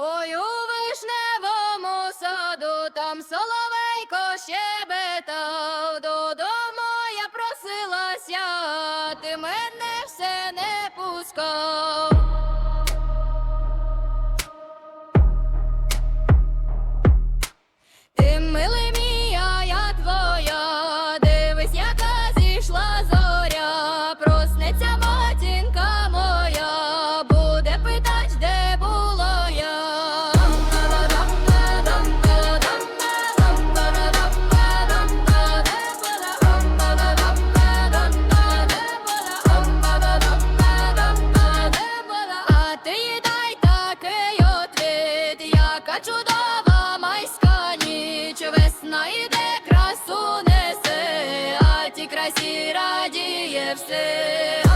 Ой, у вишневому саду там соловейко щебетав, додому я просилася, ти мене все не пускав. знайде красу несе, а ті красі радіє все.